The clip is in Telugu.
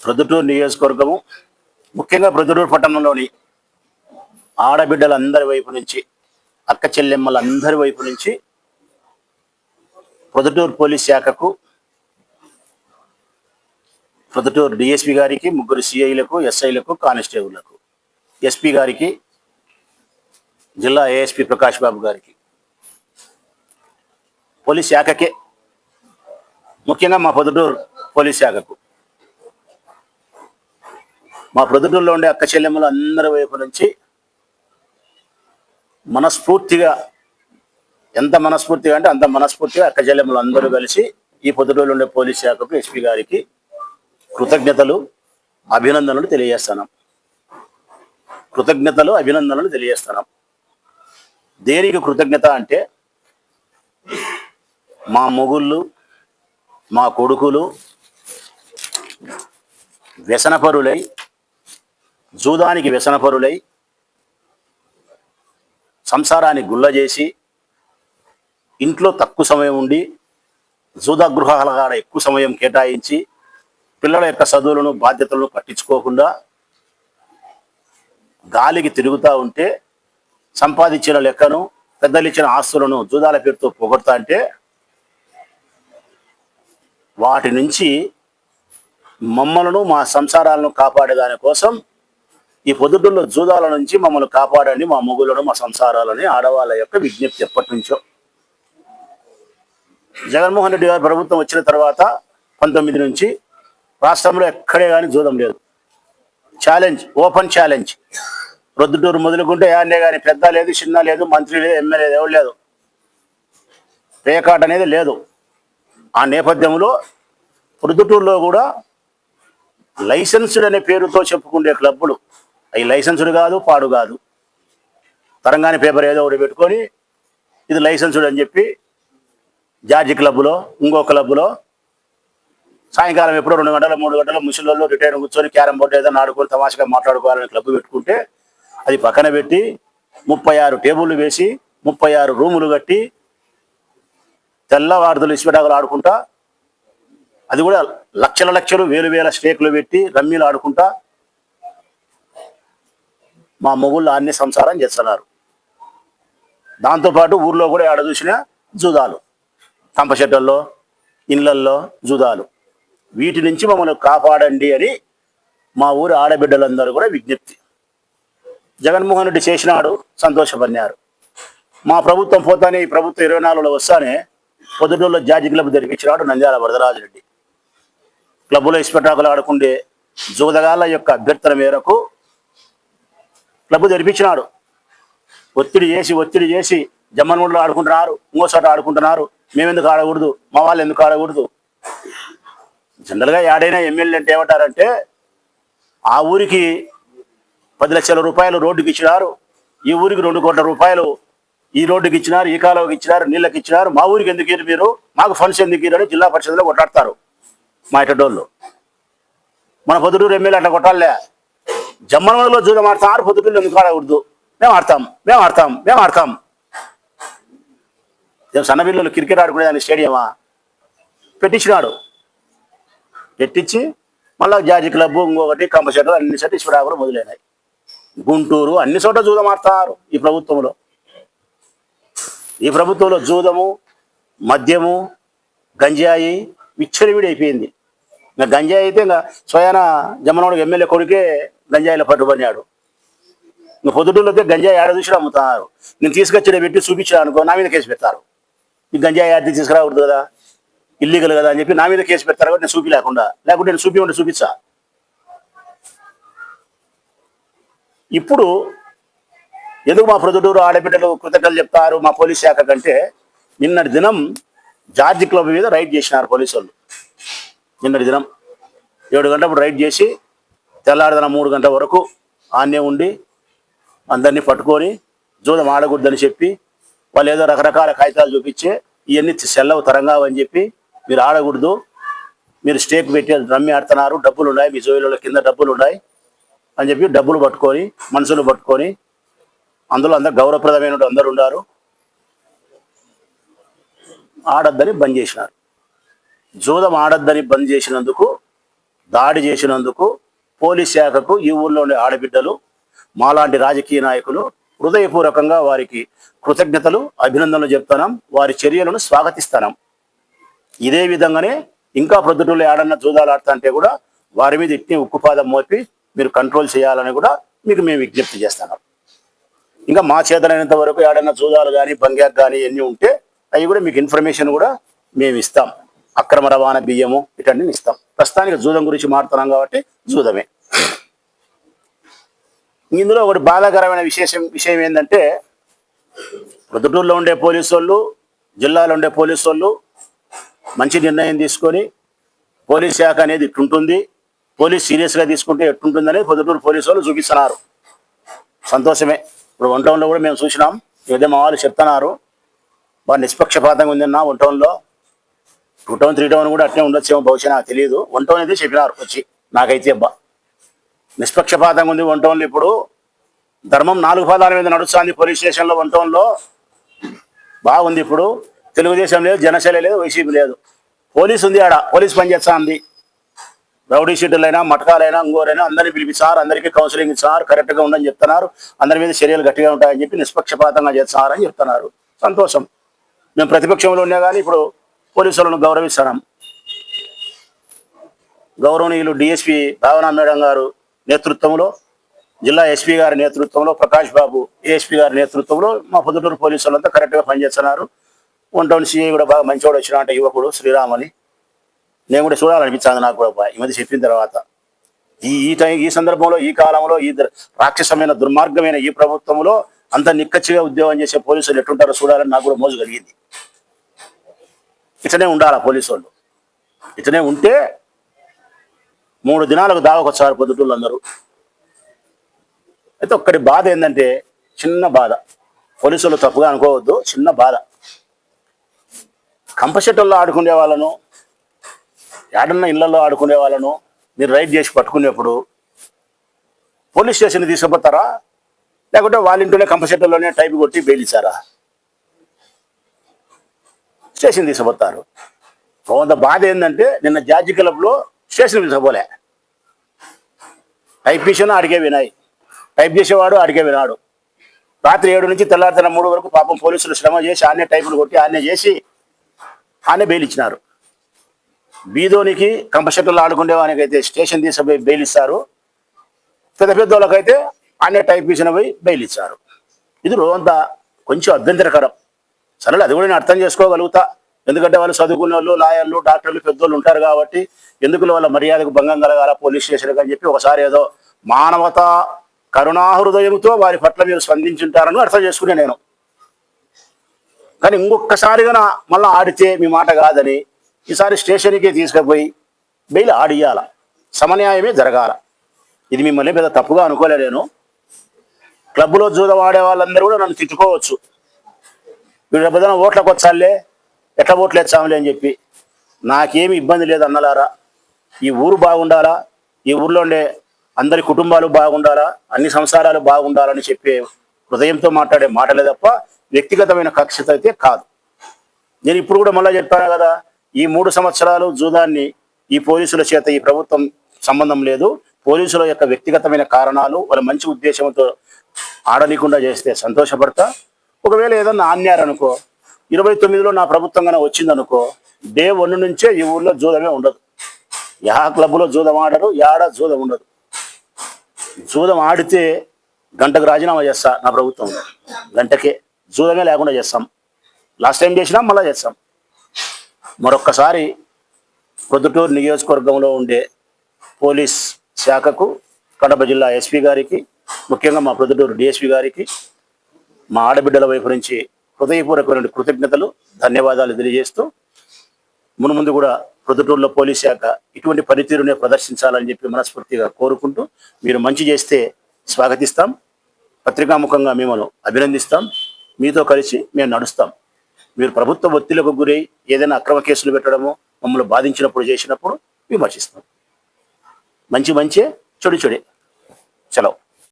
ప్రొద్దుటూరు నియోజకవర్గము ముఖ్యంగా ప్రొద్దుటూరు పట్టణంలోని ఆడబిడ్డలందరి వైపు నుంచి అక్క చెల్లెమ్మలందరి వైపు నుంచి ప్రొద్దుటూరు పోలీస్ శాఖకు ప్రొద్దుటూరు డిఎస్పి గారికి ముగ్గురు సిఐలకు ఎస్ఐలకు కానిస్టేబుల్లకు ఎస్పీ గారికి జిల్లా ఏఎస్పి ప్రకాష్ బాబు గారికి. పోలీస్ శాఖకే ముఖ్యంగా మా పొద్దుటూరు పోలీస్ శాఖకు. మా ప్రొద్దుటూరులో ఉండే అక్క చెల్లెమ్మలు అందరి వైపు నుంచి మనస్ఫూర్తిగా ఎంత మనస్ఫూర్తిగా అంటే అంత మనస్ఫూర్తిగా అక్క చెల్లెమ్మలు అందరూ కలిసి ఈ పొద్దుటూరులో ఉండే పోలీస్ శాఖకు ఎస్పీ గారికి కృతజ్ఞతలు అభినందనలు తెలియజేస్తున్నాం. కృతజ్ఞతలు అభినందనలు తెలియజేస్తున్నాం. దేనికి కృతజ్ఞత అంటే మా మొగుళ్ళు మా కొడుకులు వ్యసనపరులై జూదానికి వ్యసనపరులై సంసారాన్ని గుల్ల చేసి ఇంట్లో తక్కువ సమయం ఉండి జూదగృహాల కాడ ఎక్కువ సమయం కేటాయించి పిల్లల యొక్క చదువులను బాధ్యతలను పట్టించుకోకుండా గాలికి తిరుగుతూ ఉంటే సంపాదించిన లెక్కను పెద్దలు ఇచ్చిన ఆస్తులను జూదాల పేరుతో పొగడతా అంటే వాటి నుంచి మమ్మలను మా సంసారాలను కాపాడేదాని కోసం ఈ పొద్దుటూరులో జూదాల నుంచి మమ్మల్ని కాపాడండి మా మొగులను మా సంసారాలని ఆడవాళ్ళ యొక్క విజ్ఞప్తి ఎప్పటి నుంచో. జగన్మోహన్ రెడ్డి గారు ప్రభుత్వం వచ్చిన తర్వాత పంతొమ్మిది నుంచి రాష్ట్రంలో ఎక్కడే కానీ జూదం లేదు. Challenge open challenge. ప్రొద్దుటూరు మొదలుకుంటే యాన్నే కానీ పెద్ద లేదు చిన్న లేదు మంత్రి లేదు ఎమ్మెల్యే ఎవరు లేదు. రేకాట్ అనేది లేదు. ఆ నేపథ్యంలో ప్రొద్దుటూరులో కూడా లైసెన్స్డ్ అనే పేరుతో చెప్పుకునే క్లబ్బులు అవి లైసెన్సుడు కాదు పాడు కాదు. తరంగాని పేపర్ ఏదో ఒకటి పెట్టుకొని ఇది లైసెన్సుడు అని చెప్పి జార్జి క్లబ్లో ఇంకో క్లబ్లో సాయంకాలం ఎప్పుడో రెండు గంటల మూడు గంటలు ముసలిలో రిటైర్ కూర్చొని క్యారం బోర్డు ఏదైనా ఆడుకొని తమాషగా మాట్లాడుకోవాలని క్లబ్ పెట్టుకుంటే అది పక్కన పెట్టి ముప్పై ఆరు టేబుల్లు వేసి ముప్పై ఆరు రూములు కట్టి తెల్లవారుదలు ఇసుపెటాకులు ఆడుకుంటా అది కూడా లక్షల లక్షలు వేలు వేల స్టేకులు పెట్టి రమ్మీలు ఆడుకుంటా మా మొగుళ్ళు అన్ని సంసారం చేస్తున్నారు. దాంతోపాటు ఊర్లో కూడా ఆడ చూసిన జూదాలు. తంప చెట్టల్లో ఇళ్ళల్లో జూదాలు. వీటి నుంచి మమ్మల్ని కాపాడండి అని మా ఊరి ఆడబిడ్డలందరూ కూడా విజ్ఞప్తి. జగన్మోహన్ రెడ్డి చేసినాడు సంతోషపడినారు. మా ప్రభుత్వం పోతానే ఈ ప్రభుత్వం ఇరవై నాలుగులో వస్తానే పొద్దుటూరులో జార్జి క్లబ్ జరిపించినాడు నంద్యాల వరదరాజు రెడ్డి. క్లబ్లో ఇస్పెటాకులు ఆడుకుండే జూదగాళ్ళ యొక్క అభ్యర్థన మేరకు క్లబ్ తెరిపించినాడు ఒత్తిడి చేసి ఒత్తిడి చేసి జమ్మన్మూడిలో ఆడుకుంటున్నారు ఇంకో చోట ఆడుకుంటున్నారు. మేమెందుకు ఆడకూడదు? మా వాళ్ళు ఎందుకు ఆడకూడదు? జనరల్గా యాడైనా ఎమ్మెల్యే అంటే ఏమంటారంటే ఆ ఊరికి పది లక్షల రూపాయలు రోడ్డుకి ఇచ్చినారు. ఈ ఊరికి రెండు కోట్ల రూపాయలు ఈ రోడ్డుకి ఇచ్చినారు ఈ కాలువకి ఇచ్చినారు నీళ్ళకి ఇచ్చినారు. మా ఊరికి ఎందుకు ఇరు మీరు? మాకు ఫండ్స్ ఎందుకు ఇరని జిల్లా పరిషత్లో కొట్లాడతారు మా ఇటోళ్ళు మన పొద్దుటూరు ఎమ్మెల్యే అట్లా కొట్టాలే. జమ్మనలో జూదం ఆడతారు పొద్దుటూరు ఎందుకు ఆడకూడదు? మేము ఆడతాం మేము ఆడతాం మేము ఆడతాం. సన్న పిల్లలు క్రికెట్ ఆడుకునేదాన్ని స్టేడియమా? పెట్టించినాడు. పెట్టించి మళ్ళా జార్జి క్లబ్ ఇంకొకటి కంప అన్ని చోట్ల ఇసుపడాకులు మొదలైనాయి. గుంటూరు అన్ని చోట్ల జూదం ఆడతారు ఈ ప్రభుత్వంలో. ఈ ప్రభుత్వంలో జూదము మద్యము గంజాయి విచ్చలవిడి అయిపోయింది. ఇంకా గంజాయి అయితే ఇంకా స్వయాన జమ్మనోడు ఎమ్మెల్యే కొడుకే గంజాయిల పట్టుబడినాడు. నువ్వు పొద్దుటూరులో గంజాయి ఆడ చూసి అమ్ముతున్నారు నేను తీసుకొచ్చి పెట్టి చూపించాను అనుకో నా మీద కేసు పెడతారు. ఈ గంజాయి ఆడి తీసుకురావద్దు కదా? ఇల్లీగల్ కదా అని చెప్పి నా మీద కేసు పెడతారు కాబట్టి నేను చూపి లేకుండా. లేకుంటే నేను చూపి ఉంటే చూపించా. ఇప్పుడు ఎందుకు మా ప్రొద్దుటూరు ఆడబిడ్డలు కృతజ్ఞతలు చెప్తారు? మా పోలీస్ శాఖ కంటే నిన్నటి దినం జార్జి క్లబ్ మీద రైడ్ చేసినారు పోలీసు వాళ్ళు నిన్నటి దినం ఏడు గంటలప్పుడు రైడ్ చేసి తెల్లారిదన మూడు గంటల వరకు ఆన్నే ఉండి అందరినీ పట్టుకొని జూదం ఆడకూడదని చెప్పి వాళ్ళు ఏదో రకరకాల కాగితాలు చూపించి ఇవన్నీ సెల్లవు తరంగావు అని చెప్పి మీరు ఆడకూడదు. మీరు స్టేక్ పెట్టి రమ్మి ఆడుతున్నారు. డబ్బులు ఉన్నాయి. మీ జోయిలలో కింద డబ్బులు ఉన్నాయి అని చెప్పి డబ్బులు పట్టుకొని మనుషులు పట్టుకొని అందులో అందరు గౌరవప్రదమైన అందరు ఉన్నారు. ఆడద్దని బంద్ చేసినారు. జూదం ఆడద్దని బంద్ చేసినందుకు దాడి చేసినందుకు పోలీస్ శాఖకు ఈ ఊళ్ళో ఉండే ఆడబిడ్డలు మాలాంటి రాజకీయ నాయకులు హృదయపూర్వకంగా వారికి కృతజ్ఞతలు అభినందనలు చెప్తున్నాం. వారి చర్యలను స్వాగతిస్తున్నాం. ఇదే విధంగానే ఇంకా ప్రొద్దుటూళ్ళు ఏడన్నా జూదాలు ఆడుతుంటే కూడా వారి మీద ఇట్టి ఉక్కుపాదం మోపి మీరు కంట్రోల్ చేయాలని కూడా మీకు మేము విజ్ఞప్తి చేస్తున్నాం. ఇంకా మా చేతనైనంత వరకు ఏడన్నా జూదాలు కానీ బంగ్యాక్ కానీ ఎన్ని ఉంటే అవి కూడా మీకు ఇన్ఫర్మేషన్ కూడా మేము ఇస్తాం. అక్రమ రవాణా బియ్యము ఇటన్నీ ఇస్తాం ప్రస్తుతానికి జూదం గురించి మాట్లాడుతున్నాం కాబట్టి జూదమే. ఇందులో ఒకటి బాధాకరమైన విశేషం విషయం ఏంటంటే ప్రొద్దుటూరులో ఉండే పోలీసు వాళ్ళు జిల్లాలో ఉండే పోలీసు వాళ్ళు మంచి నిర్ణయం తీసుకొని పోలీస్ శాఖ అనేది ఇట్టుంటుంది. పోలీస్ సీరియస్గా తీసుకుంటే ఎట్టుంటుంది అనేది పొద్దుటూరు పోలీసు వాళ్ళు చూపిస్తున్నారు. సంతోషమే. ఇప్పుడు వన్ టౌన్లో కూడా మేము చూసినాం. ఏదో మా వాళ్ళు చెప్తున్నారు. వారు నిష్పక్షపాతంగా ఉందన్న వన్ టౌన్లో. టూ టౌన్ త్రీ టౌన్ కూడా అట్లే ఉండొచ్చేమో బహుశా నాకు తెలియదు వన్ టౌన్ అయితే చెప్పినారు వచ్చి నాకైతే అబ్బా. నిష్పక్షపాతంగా ఉంది వన్ టౌన్లో ఇప్పుడు. ధర్మం నాలుగు పదాల మీద నడుస్తుంది పోలీస్ స్టేషన్లో వన్ టౌన్లో బాగుంది ఇప్పుడు. తెలుగుదేశం లేదు జనసేన లేదు వైసీపీ లేదు. పోలీస్ ఉంది ఆడ పోలీస్ పని చేస్తుంది రౌడీ షీటులైనా మటకాలైనా ఇంకోరైనా అందరినీ పిలిపిస్తారు అందరికీ కౌన్సిలింగ్ ఇస్తున్నారు కరెక్ట్గా ఉండని చెప్తున్నారు. అందరి మీద చర్యలు గట్టిగా ఉంటాయని చెప్పి నిష్పక్షపాతంగా చేస్తారని చెప్తున్నారు. సంతోషం. మేము ప్రతిపక్షంలో ఉన్నా కానీ ఇప్పుడు పోలీసులను గౌరవిస్తున్నాం. గౌరవనీయులు డిఎస్పి భావనా మేడం గారు నేతృత్వంలో జిల్లా ఎస్పీ గారి నేతృత్వంలో ప్రకాష్ బాబు ఏఎస్పీ గారి నేతృత్వంలో మా పొద్దుటూరు పోలీసులంతా కరెక్ట్గా పనిచేస్తున్నారు. వన్ టౌన్ సిఐ కూడా బాగా మంచివాడు వచ్చిన అంటే యువకుడు శ్రీరామ్ అని. నేను కూడా చూడాలనిపించాను నాకు కూడా ఈ మధ్య చెప్పిన తర్వాత. ఈ ఈ టైం ఈ సందర్భంలో ఈ కాలంలో ఈ ద- రాక్షసమైన దుర్మార్గమైన ఈ ప్రభుత్వంలో అంత నిక్కచ్చిగా ఉద్యోగం చేసే పోలీసులు ఎట్టుంటారో చూడాలని నాకు కూడా మోజు కలిగింది. ఇతనే ఉండాలా పోలీసు వాళ్ళు ఇతనే ఉంటే మూడు దినాలకు దావకొచ్చారు పొద్దుటూళ్ళు అందరూ అయితే ఒక్కటి బాధ ఏంటంటే చిన్న బాధ. పోలీసులు తప్పుగా అనుకోవద్దు చిన్న బాధ. కంపషెట్టల్లో ఆడుకునే వాళ్ళను ఏడన్న ఇళ్ళలో ఆడుకునే వాళ్ళను మీరు రైడ్ చేసి పట్టుకునేప్పుడు పోలీస్ స్టేషన్ తీసుకుపోతారా? లేకుంటే వాళ్ళ ఇంట్లోనే కంపషెట్టల్లోనే టైప్ కొట్టి బెయిల్ ఇచ్చారా స్టేషన్ తీసుకుపోతారు. కొంత బాధ ఏంటంటే నిన్న జార్జి క్లబ్లో స్టేషన్ తీసుకుపోలే. టైప్ చేసిన అడిగే వినాయి. టైప్ చేసేవాడు అడిగే వినాడు. రాత్రి ఏడు నుంచి తెల్లారితన మూడు వరకు పాపం పోలీసులు శ్రమ చేసి ఆనే టైపులు కొట్టి ఆనే చేసి ఆనే బెయిల్ ఇచ్చినారు. బీదోనికి కంపషెట్టర్లు ఆడుకునే అయితే స్టేషన్ తీసుకుపోయి బెయిల్ ఇస్తారు. పెద్ద పెద్ద వాళ్ళకైతే ఆనే టైప్ చేసిన పోయి బెయిల్ ఇచ్చారు ఇది రోజంతా కొంచెం అభ్యంతరకరం. సరే అది కూడా నేను అర్థం చేసుకోగలుగుతా. ఎందుకంటే వాళ్ళు చదువుకున్న వాళ్ళు లాయర్లు డాక్టర్లు పెద్దోళ్ళు ఉంటారు కాబట్టి ఎందుకు వాళ్ళ మర్యాదకు భంగం కలగాల పోలీస్ స్టేషన్ అని చెప్పి ఒకసారి ఏదో మానవత కరుణాహృదయంతో వారి పట్ల మీరు స్పందించుంటారని అర్థం చేసుకునే నేను. కానీ ఇంకొకసారిగా మళ్ళీ ఆడితే మీ మాట కాదని ఈసారి స్టేషన్కి తీసుకుపోయి బెయిల్ ఆడియాల సమన్యాయమే జరగాల. ఇది మిమ్మల్ని పెద్ద తప్పుగా అనుకోలే నేను. క్లబ్లో జూదవాడే వాళ్ళందరూ కూడా నన్ను తిట్టుకోవచ్చు. వీడు రేపొద్దున ఓట్లకు వచ్చాలే ఎట్లా ఓట్లు వేచ్చాములే అని చెప్పి. నాకేమి ఇబ్బంది లేదు అన్నలారా. ఈ ఊరు బాగుండాలా? ఈ ఊర్లో ఉండే అందరి కుటుంబాలు బాగుండాలా? అన్ని సంసారాలు బాగుండాలని చెప్పే హృదయంతో మాట్లాడే మాటలే తప్ప వ్యక్తిగతమైన కక్షత అయితే కాదు. నేను ఇప్పుడు కూడా మళ్ళీ చెప్పాను కదా ఈ మూడు సంవత్సరాలు జూదాన్ని ఈ పోలీసుల చేత ఈ ప్రభుత్వం సంబంధం లేదు. పోలీసుల యొక్క వ్యక్తిగతమైన కారణాలు వాళ్ళ మంచి ఉద్దేశంతో ఆడనీయకుండా చేస్తే సంతోషపడతా. ఒకవేళ ఏదన్నా ఆన్యారనుకో ఇరవై తొమ్మిదిలో నా ప్రభుత్వం కన్నా వచ్చిందనుకో డే వన్ నుంచే ఈ ఊర్లో జూదమే ఉండదు. యా క్లబ్లో జూదం ఆడరు యాడ జూదం ఉండదు. జూదం ఆడితే గంటకు రాజీనామా చేస్తా నా ప్రభుత్వం. గంటకే జూదమే లేకుండా చేస్తాం. లాస్ట్ టైం చేసినా మళ్ళీ చేస్తాం. మరొక్కసారి ప్రొద్దుటూరు నియోజకవర్గంలో ఉండే పోలీస్ శాఖకు కడప జిల్లా ఎస్పీ గారికి ముఖ్యంగా మా ప్రొద్దుటూరు డిఎస్పీ గారికి మా ఆడబిడ్డల వైపు నుంచి హృదయపూర్వకమైన కృతజ్ఞతలు ధన్యవాదాలు తెలియజేస్తూ మునుముందు కూడా ప్రొద్దుటూరులో పోలీస్ శాఖ ఇటువంటి పనితీరునే ప్రదర్శించాలని చెప్పి మనస్ఫూర్తిగా కోరుకుంటూ మీరు మంచి చేస్తే స్వాగతిస్తాం. పత్రికాముఖంగా మిమ్మల్ని అభినందిస్తాం. మీతో కలిసి మేము నడుస్తాం. మీరు ప్రభుత్వ ఒత్తిళ్ళకు గురై ఏదైనా అక్రమ కేసులు పెట్టడము మమ్మల్ని బాధించినప్పుడు చేసినప్పుడు విమర్శిస్తాం. మంచి మంచి చెడు చెడే. సెలవు.